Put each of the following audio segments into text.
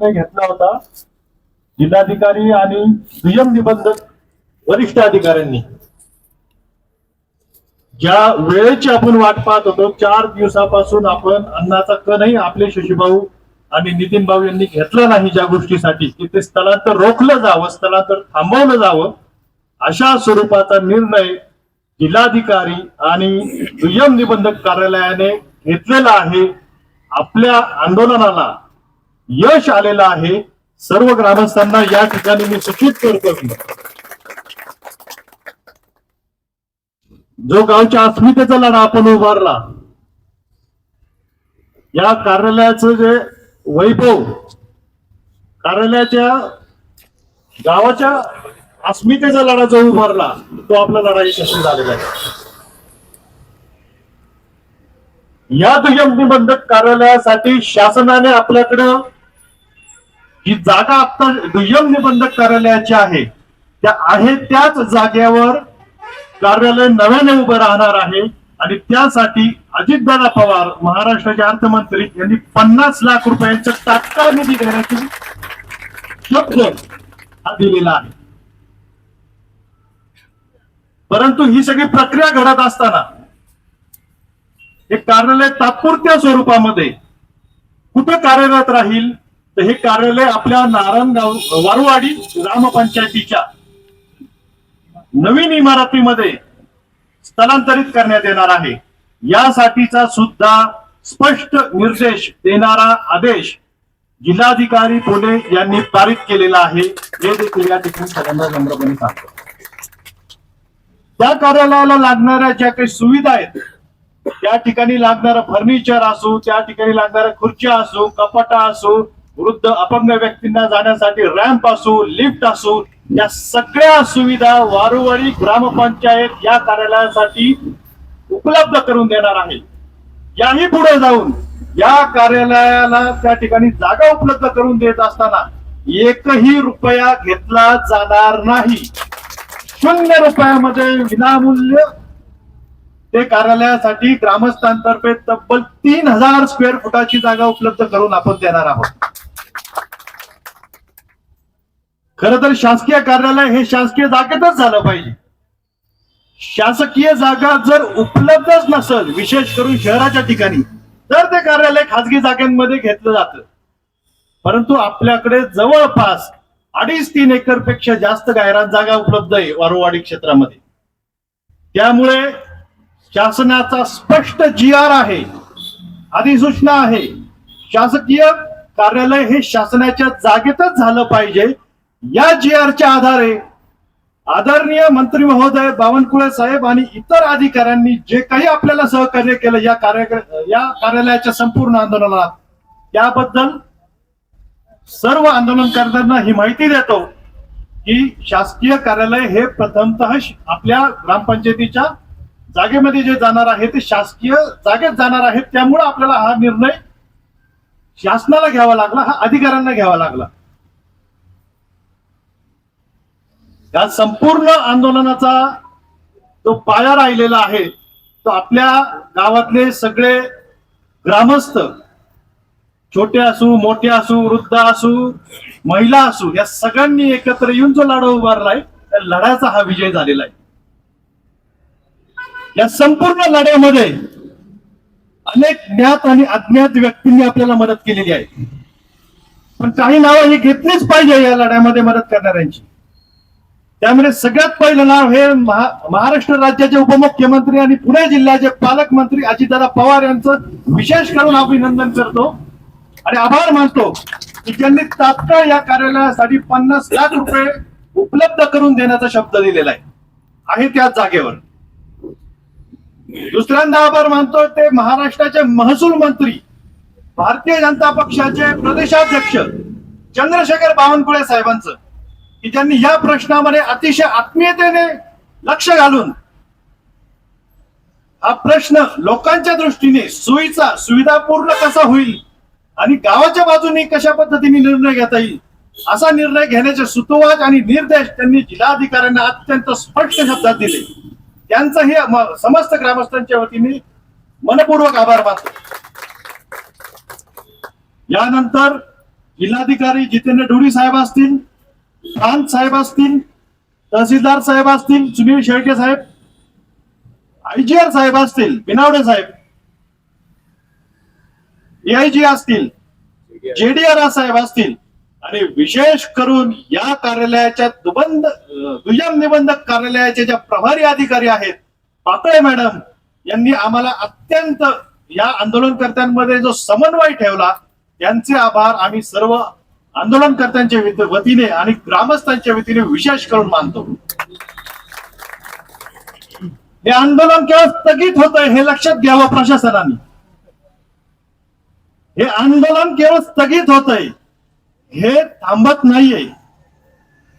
निर्णय घेतला होता. जिल्हाधिकारी आणि दुय्यम निबंधक वरिष्ठ अधिकाऱ्यांनी. ज्या वेळेची आपण वाट पाहत होतो चार दिवसापासून आपण अन्नाचा कणही आपले शशीभाऊ आणि नितीन भाऊ यांनी घेतला नाही ज्या गोष्टीसाठी की ते स्थलांतर रोखलं जावं स्थलांतर थांबवलं जावं अशा स्वरूपाचा निर्णय जिल्हाधिकारी आणि दुय्यम निबंधक कार्यालयाने घेतलेला आहे. आपल्या आंदोलनाला यश आलेलं आहे. सर्व ग्रामस्थांना या ठिकाणी मी सूचित करतो जो गावच्या अस्मितेचा लढा आपण उभारला या कार्यालयाचं जे वैभव कार्यालयाच्या गावाच्या अस्मितेचा लढा जो उभारला तो आपला लढा यशस्वी झालेला आहे. या दुय्यम निबंधक कार्यालयासाठी शासनाने आपल्याकडं ही जागा आता दुय्यम निबंधक कार्यालयाची आहे त्या आहे त्याच जागेवर कार्यालय नव्याने उभं राहणार आहे आणि त्यासाठी अजितदादा पवार महाराष्ट्राचे अर्थमंत्री यांनी पन्नास लाख रुपयांचा तात्काळ निधी देण्याची शब्द हा दिलेला आहे. परंतु ही सगळी प्रक्रिया घडत असताना हे कार्यालय तात्पुरत्या स्वरूपामध्ये कुठं कार्यरत राहील तर हे कार्यालय आपल्या नारायणगाव वारुवाडी ग्रामपंचायतीच्या नवीन इमारतीमध्ये स्थलांतरित करण्यात येणार आहे. यासाठीचा सुद्धा स्पष्ट निर्देश देणारा आदेश जिल्हाधिकारी पुणे यांनी पारित केलेला आहे. हे देखील या ठिकाणी सगळ्यांना नम्रपणे सांगतो. त्या कार्यालयाला लागणाऱ्या ज्या काही सुविधा आहेत त्या ठिकाणी लागणारं फर्निचर असो त्या ठिकाणी लागणाऱ्या खुर्च्या असो कपाटा असो वृद्ध अपंग व्यक्तींना जाण्यासाठी रॅम्प असो लिफ्ट असो या सगळ्या सुविधा वारुवाडी ग्रामपंचायत या कार्यालयासाठी उपलब्ध करून देणार आहे. याही पुढे जाऊन या कार्यालयाला त्या ठिकाणी जागा उपलब्ध करून देत असताना एकही रुपया घेतला जाणार नाही. शून्य रुपयामध्ये विनामूल्य ते कार्यालयासाठी ग्रामस्थांतर्फे तब्बल तीन हजार स्क्वेअर फुटाची जागा उपलब्ध करून आपण देणार आहोत. खर तर शासकीय कार्यालय हे शासकीय जागेतच झालं पाहिजे. शासकीय जागा जर उपलब्धच नसेल विशेष करून शहराच्या ठिकाणी तर ते कार्यालय खाजगी जागांमध्ये घेतलं जातं. परंतु आपल्याकडे जवळपास अडीच तीन एकरपेक्षा जास्त गायरान जागा उपलब्ध आहे वारुवाडी क्षेत्रामध्ये. त्यामुळे शासनाचा स्पष्ट जी आर आहे अधिसूचना आहे शासकीय कार्यालय हे शासनाच्या जागेतच झालं पाहिजे या जी आरच्या आधारे आदरणीय मंत्री महोदय बावनकुळे साहेब आणि इतर अधिकाऱ्यांनी जे काही आपल्याला सहकार्य केलं या कार्य या कार्यालयाच्या संपूर्ण आंदोलनात त्याबद्दल सर्व आंदोलनकर्त्यांना ही माहिती देतो की शासकीय कार्यालय हे प्रथमतः आपल्या ग्रामपंचायतीच्या जागेमध्ये जे जाणार आहे ते शासकीय जागेत जाणार आहे त्यामुळे आपल्याला हा निर्णय शासनाला घ्यावा लागला हा अधिकाऱ्यांना घ्यावा लागला. या संपूर्ण आंदोलनाचा जो पाया राहिलेला आहे तो आपल्या गावातले सगळे ग्रामस्थ छोटे असू मोठे असू वृद्ध असू महिला असू या सगळ्यांनी एकत्र येऊन जो लढा उभारलाय त्या लढ्याचा हा विजय झालेला आहे. या संपूर्ण लढ्यामध्ये अनेक ज्ञात आणि अज्ञात व्यक्तींनी आपल्याला मदत केलेली आहे. पण काही नावं ही घेतलीच पाहिजे या लढ्यामध्ये मदत करणाऱ्यांची. त्यामुळे सगळ्यात पहिलं नाव हे महाराष्ट्र राज्याचे उपमुख्यमंत्री आणि पुणे जिल्ह्याचे पालकमंत्री अजितदादा पवार यांचं विशेष करून अभिनंदन करतो. आणि आभार मानतो की त्यांनी तात्काळ या कार्यालयासाठी पन्नास लाख रुपये उपलब्ध करून देण्याचा शब्द दिलेला आहे. आहे त्याच जागेवर. दुसऱ्यांदा आभार मानतो ते महाराष्ट्राचे महसूल मंत्री भारतीय जनता पक्षाचे प्रदेशाध्यक्ष चंद्रशेखर बावनकुळे साहेबांचं. की ज्यांनी या प्रश्नामध्ये अतिशय आत्मीयतेने लक्ष घालून हा प्रश्न लोकांच्या दृष्टीने सोयीचा सुविधापूर्ण कसा होईल आणि गावाच्या बाजूने कशा पद्धतीने निर्णय घेता येईल असा निर्णय घेण्याचे सुतोवाच आणि निर्देश त्यांनी जिल्हाधिकाऱ्यांना अत्यंत स्पष्ट शब्दात दिले. त्यांचाही हे समस्त ग्रामस्थांच्या वतीने मनपूर्वक आभार मानतो. यानंतर जिल्हाधिकारी जितेंद्र ढोरी साहेब असतील प्रांत साहेब असतील तहसीलदार साहेब असतील सुनील शेळके साहेब आयजीआर साहेब असतील बिनावडे साहेब एआयजी असतील जेडीआर साहेब असतील आणि विशेष करून या कार्यालयाच्या दुबंध दुय्यम निबंधक कार्यालयाचे ज्या प्रभारी अधिकारी आहेत पातळे मॅडम यांनी आम्हाला अत्यंत या आंदोलनकर्त्यांमध्ये जो समन्वय ठेवला त्यांचे आभार आम्ही सर्व आंदोलनकर्त्यांच्या वतीने आणि ग्रामस्थांच्या वतीने विशेष करून मानतो. हे आंदोलन केवळ स्थगित होत हे लक्षात घ्यावं प्रशासनाने. हे आंदोलन केवळ स्थगित होत हे थांबत नाहीये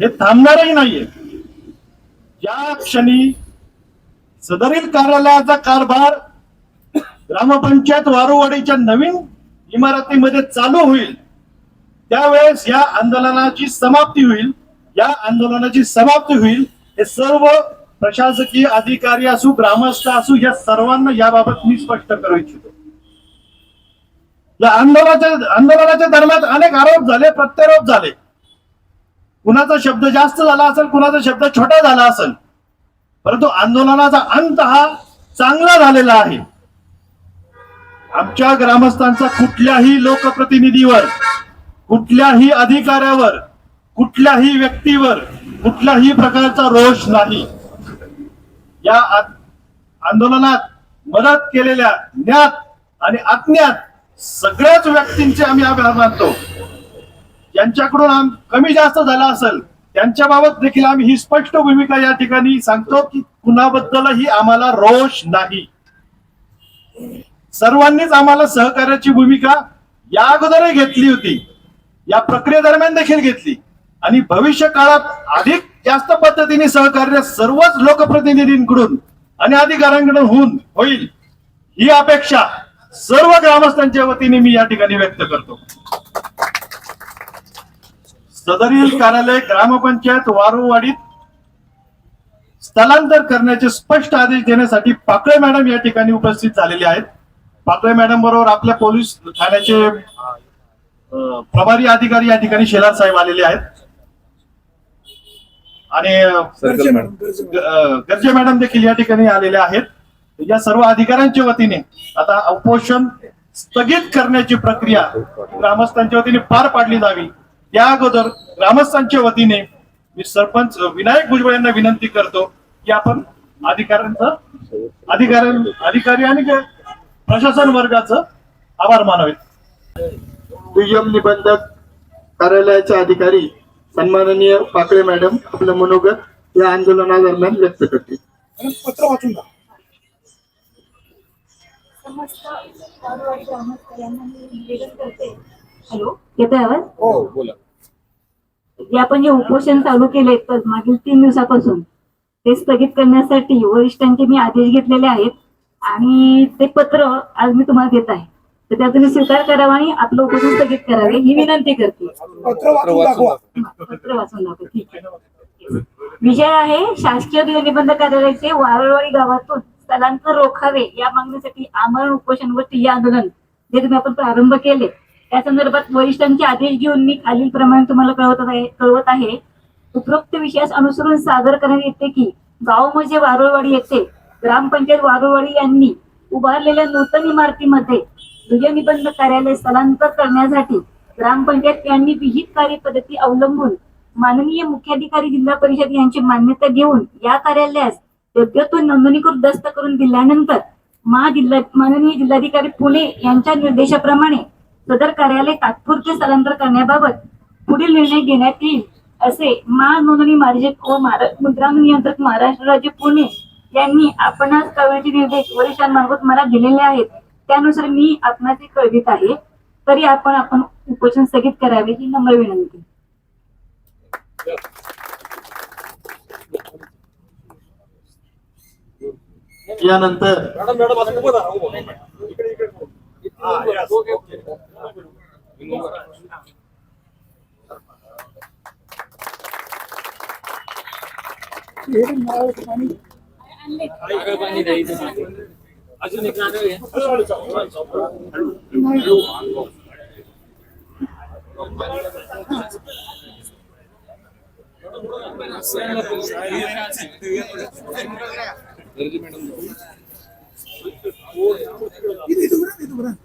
हे थांबणारही नाहीये. ज्या क्षणी सदरील कार्यालयाचा कारभार ग्रामपंचायत वारुवाडीच्या नवीन इमारतीमध्ये चालू होईल त्यावेळेस या आंदोलनाची समाप्ती होईल. या आंदोलनाची समाप्ती होईल. हे सर्व प्रशासकीय अधिकारी असू ग्रामस्थ असू या सर्वांना याबाबत मी स्पष्ट करू इच्छितो. या आंदोलनाच्या आंदोलनाच्या दरम्यान अनेक आरोप झाले प्रत्यारोप झाले. कुणाचा शब्द जास्त झाला असेल कुणाचा शब्द छोटा झाला असेल परंतु आंदोलनाचा अंत हा चांगला झालेला आहे. आमच्या ग्रामस्थांचा कुठल्याही लोकप्रतिनिधीवर कुठल्याही अधिकाऱ्यावर कुठल्याही व्यक्तीवर कुठल्याही प्रकारचा रोष नाही. या आंदोलनात मदत केलेल्या ज्ञात आणि अज्ञात सगळ्याच व्यक्तींचे आम्ही आभार मानतो. यांच्याकडून आम कमी जास्त झाला असेल त्यांच्याबाबत देखील आम्ही ही स्पष्ट भूमिका या ठिकाणी सांगतो की कुणाबद्दलही आम्हाला रोष नाही. सर्वांनीच आम्हाला सहकार्याची भूमिका या अगोदरही घेतली होती. या प्रक्रियेदरम्यान देखील घेतली. आणि भविष्य काळात अधिक जास्त पद्धतीने सहकार्य सर्वच लोकप्रतिनिधींकडून आणि अधिकाऱ्यांकडून होऊन होईल ही अपेक्षा सर्व ग्रामस्थांच्या वतीने मी या ठिकाणी व्यक्त करतो. सदरील कार्यालय ग्रामपंचायत वारुवाडीत स्थलांतर करण्याचे स्पष्ट आदेश देण्यासाठी पाकळे मॅडम या ठिकाणी उपस्थित झालेले आहेत. पाकळे मॅडम बरोबर आपल्या पोलीस ठाण्याचे प्रभारी अधिकारी या ठिकाणी शेलार साहेब आलेले आहेत. आणि गर्जे मॅडम देखील या ठिकाणी आलेले आहेत. या सर्व अधिकाऱ्यांच्या वतीने आता उपोषण स्थगित करण्याची प्रक्रिया ग्रामस्थांच्या वतीने पार पाडली जावी. त्या अगोदर ग्रामस्थांच्या वतीने मी सरपंच विनायक भुजबळ यांना विनंती करतो की आपण अधिकाऱ्यांचं अधिकारी अधिकारी आणि प्रशासन वर्गाचं आभार मानावेत. दुय्यम निबंधक कार्यालयाचे अधिकारी सन्माननीय पाकळे मॅडम आपलं मनोगत या आंदोलनादरम्यान व्यक्त करतील. पत्र वाचून करते. हॅलो येतोय आवाज? हो बोला. जे आपण जे उपोषण चालू केले तर मागील तीन दिवसापासून ते स्थगित करण्यासाठी वरिष्ठांचे मी आदेश घेतलेले आहेत आणि ते पत्र आज मी तुम्हाला देत आहे. तर त्या तुम्ही स्वीकार करावा आणि आपलं उपोषण स्थगित करावे ही विनंती करते. पत्र वाचून दाखवा. ठीक आहे. विषय आहे शासकीय निबंध कार्यालयाचे वारळवाडी गावातून स्थलांतर रोखावे या मागणीसाठी आमरण उपोषण व ठिय्या आंदोलन जे तुम्ही आपण प्रारंभ केले. त्या संदर्भात वरिष्ठांचे आदेश घेऊन मी खालील प्रमाणे तुम्हाला कळवत आहे कळवत आहे. उपरोक्त विषयास अनुसरून सादर करण्यात येते की गाव म्हणजे वारुळवाडी येथे ग्रामपंचायत वारुळवाडी यांनी उभारलेल्या नूतन इमारतीमध्ये दुय्य निबंध कार्यालय स्थलांतर करण्यासाठी ग्रामपंचायत यांनी विहित कार्यपद्धती अवलंबून माननीय मुख्याधिकारी जिल्हा परिषद यांची मान्यता घेऊन या कार्यालयास योग्यतून नोंदणीकृत दस्त करून दिल्यानंतर महाजिल्हा माननीय जिल्हाधिकारी पुणे यांच्या निर्देशाप्रमाणे सदर कार्यालय तात्पुरते स्थलांतर करण्याबाबत पुढील निर्णय घेण्यात येईल असे महानोंदणी मार्जक व मुद्रांक मुद्रा नियंत्रक महाराष्ट्र राज्य पुणे यांनी आपणास कळवण्याचे निर्देश वरिष्ठांमार्फत मला दिलेले आहेत. त्यानुसार मी आपणास कळवित आहे. तरी आपण आपण उपोषण स्थगित करावे ही नम्र विनंती. यानंतर मॅडम मॅडम आता उभं राहा,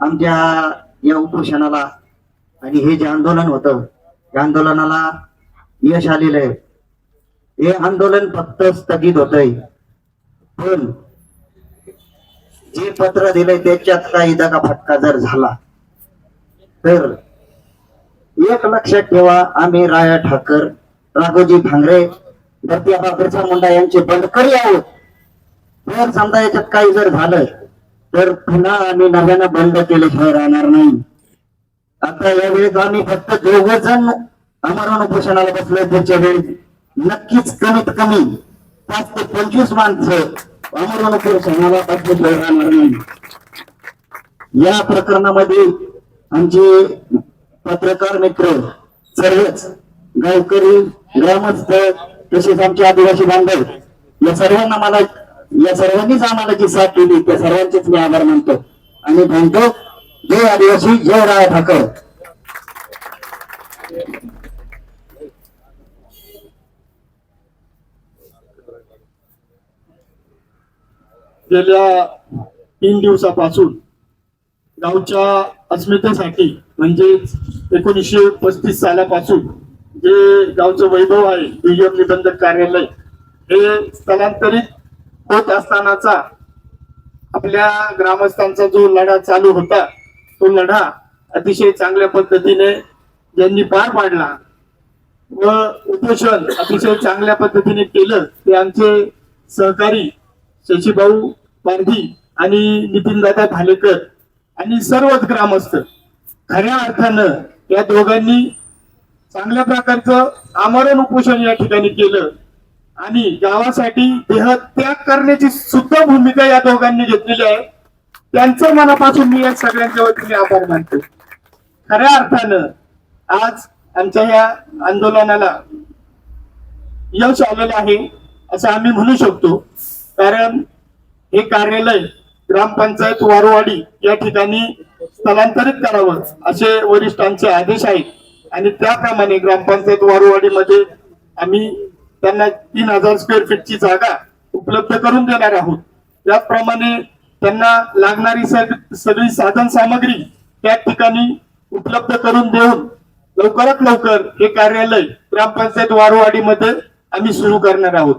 आमच्या या उपोषणाला आणि हे जे आंदोलन होतं या आंदोलनाला यश आलेलं आहे. हे आंदोलन फक्त स्थगित होतय. पण जे पत्र दिलंय त्याच्यात काही दगा फटका जर झाला तर एक लक्षात ठेवा आम्ही राया ठाकर राघोजी भांगरे धरतीआबा बिरसा मुंडा यांचे बंडकरी आहोत. जर समजा याच्यात काही जर झालं तर पुन्हा आम्ही नव्यानं बंद केल्याशिवाय राहणार नाही. आता यावेळेस आम्ही फक्त दोघ जण आमरण उपोषणाला बसलोय त्याच्या वेळी नक्कीच कमीत कमी पाच ते पंचवीस माणसं आमरण उपोषणाला बसल्याशिवाय राहणार नाही. या प्रकरणामध्ये आमचे पत्रकार मित्र सर्वच गावकरी ग्रामस्थ तसेच आमचे आदिवासी बांधव या सर्वांना मला या सर्वांनीच आम्हाला जी साथ दिली त्या सर्वांचेच मी आभार मानतो. आणि म्हणतो जय आदिवासी जय राय ठाकर. गेल्या तीन दिवसापासून गावच्या अस्मितेसाठी म्हणजे एकोणीसशे पस्तीस सालापासून जे गावचं वैभव आहे दुय्यम निबंधक कार्यालय हे स्थलांतरित होत असतानाचा आपल्या ग्रामस्थांचा जो लढा चालू होता तो लढा अतिशय चांगल्या पद्धतीने ज्यांनी पार पाडला व उपोषण अतिशय चांगल्या पद्धतीने केलं ते आमचे सहकारी शशीभाऊ पारधी आणि नितीनदादा भालेकर आणि सर्वच ग्रामस्थ खऱ्या अर्थानं या दोघांनी चांगल्या प्रकारचं आमरण उपोषण या ठिकाणी केलं. आणि गावासाठी देहत्याग करण्याची सुद्धा भूमिका या दोघांनी घेतलेली आहे. त्यांचं मनापासून मी या सगळ्यांच्या वतीने आभार मानतो. खऱ्या अर्थानं आज आमच्या या आंदोलनाला यश आलेलं आहे असं आम्ही म्हणू शकतो. कारण हे कार्यालय ग्रामपंचायत वारवाडी या ठिकाणी स्थलांतरित करावं असे वरिष्ठांचे आदेश आहेत. आणि त्याप्रमाणे ग्रामपंचायत वारवाडीमध्ये आम्ही त्यांना तीन हजार स्क्वेअर फीटची जागा उपलब्ध करून देणार आहोत. त्याचप्रमाणे त्यांना लागणारी सगळी साधन सामग्री त्या ठिकाणी उपलब्ध करून देऊन लवकरात लवकर हे कार्यालय ग्रामपंचायत वारवाडीमध्ये आम्ही सुरू करणार आहोत.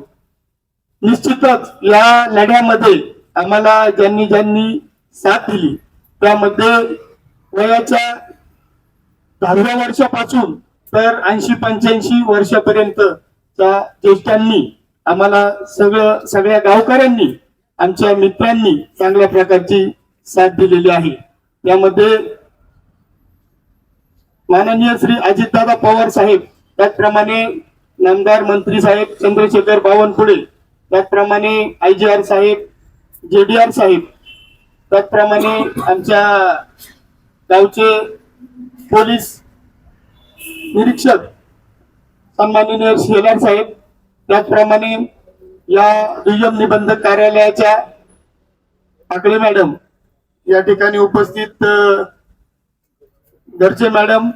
निश्चितच या लढ्यामध्ये आम्हाला ज्यांनी ज्यांनी साथ दिली त्यामध्ये वयाच्या दहाव्या वर्षापासून तर ऐंशी पंच्याऐंशी वर्षापर्यंत त्या ज्येष्ठांनी आम्हाला सगळं सगळ्या गावकऱ्यांनी आमच्या मित्रांनी चांगल्या प्रकारची साथ दिलेली आहे. त्यामध्ये माननीय श्री अजितदादा पवार साहेब त्याचप्रमाणे नामदार मंत्री साहेब चंद्रशेखर बावनकुळे त्याचप्रमाणे आय जी आर साहेब जे डी आर साहेब त्याचप्रमाणे आमच्या गावचे पोलीस निरीक्षक सन्माननीय शेलार साहेब त्याचप्रमाणे या दुय्यम निबंधक कार्यालयाच्या आकडे मॅडम या ठिकाणी उपस्थित घरचे मॅडम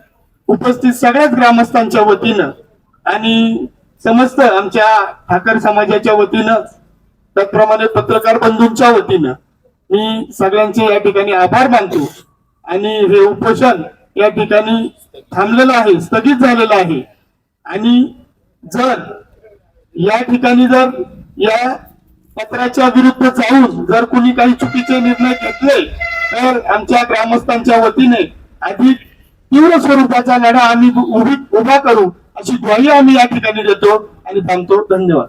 उपस्थित सगळ्याच ग्रामस्थांच्या वतीनं आणि समस्त आमच्या ठाकर समाजाच्या वतीनं त्याचप्रमाणे पत्रकार बंधूंच्या वतीनं मी सगळ्यांचे या ठिकाणी आभार मानतो. आणि हे उपोषण या ठिकाणी थांबलेलं आहे स्थगित झालेलं आहे. आणि जर या ठिकाणी जर या पत्राच्या विरुद्ध जाऊन जर कुणी काही चुकीचे निर्णय घेतले तर आमच्या ग्रामस्थांच्या वतीने अधिक तीव्र स्वरूपाचा लढा आम्ही उभी उभा करू अशी ग्वाही आम्ही या ठिकाणी देतो आणि थांबतो. धन्यवाद.